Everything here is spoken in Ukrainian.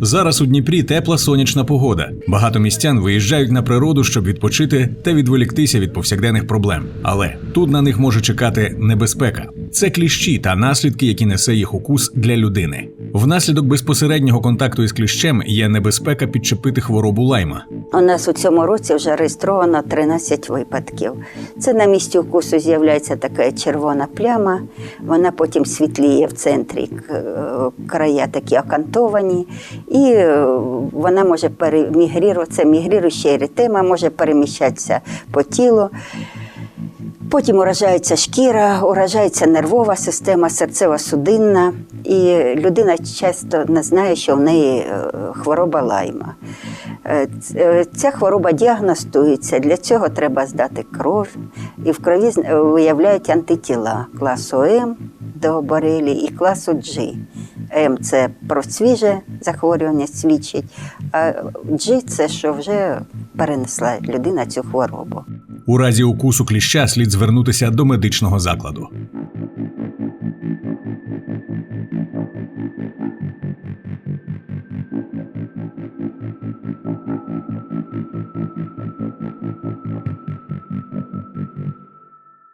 Зараз у Дніпрі тепла сонячна погода. Багато містян виїжджають на природу, щоб відпочити та відволіктися від повсякденних проблем. Але тут на них може чекати небезпека. Це кліщі та наслідки, які несе їх укус для людини. Внаслідок безпосереднього контакту із кліщем є небезпека підчепити хворобу лайма. У нас у цьому році вже реєстровано 13 випадків. Це на місці укусу з'являється така червона пляма, вона потім світліє в центрі, е, края такі окантовані, і е, вона може перемігрірувати, це мігріруюча еритема, може переміщатися по тілу. Потім уражається шкіра, уражається нервова система, серцево-судинна, і людина часто не знає, що в неї е, хвороба лайма. Е, е, Ця хвороба діагностується, для цього треба здати кров, і в крові виявляють антитіла класу М до борелі і класу G. М це про свіже захворювання свідчить, а G це що вже перенесла людина цю хворобу. У разі укусу кліща слід звернутися до медичного закладу.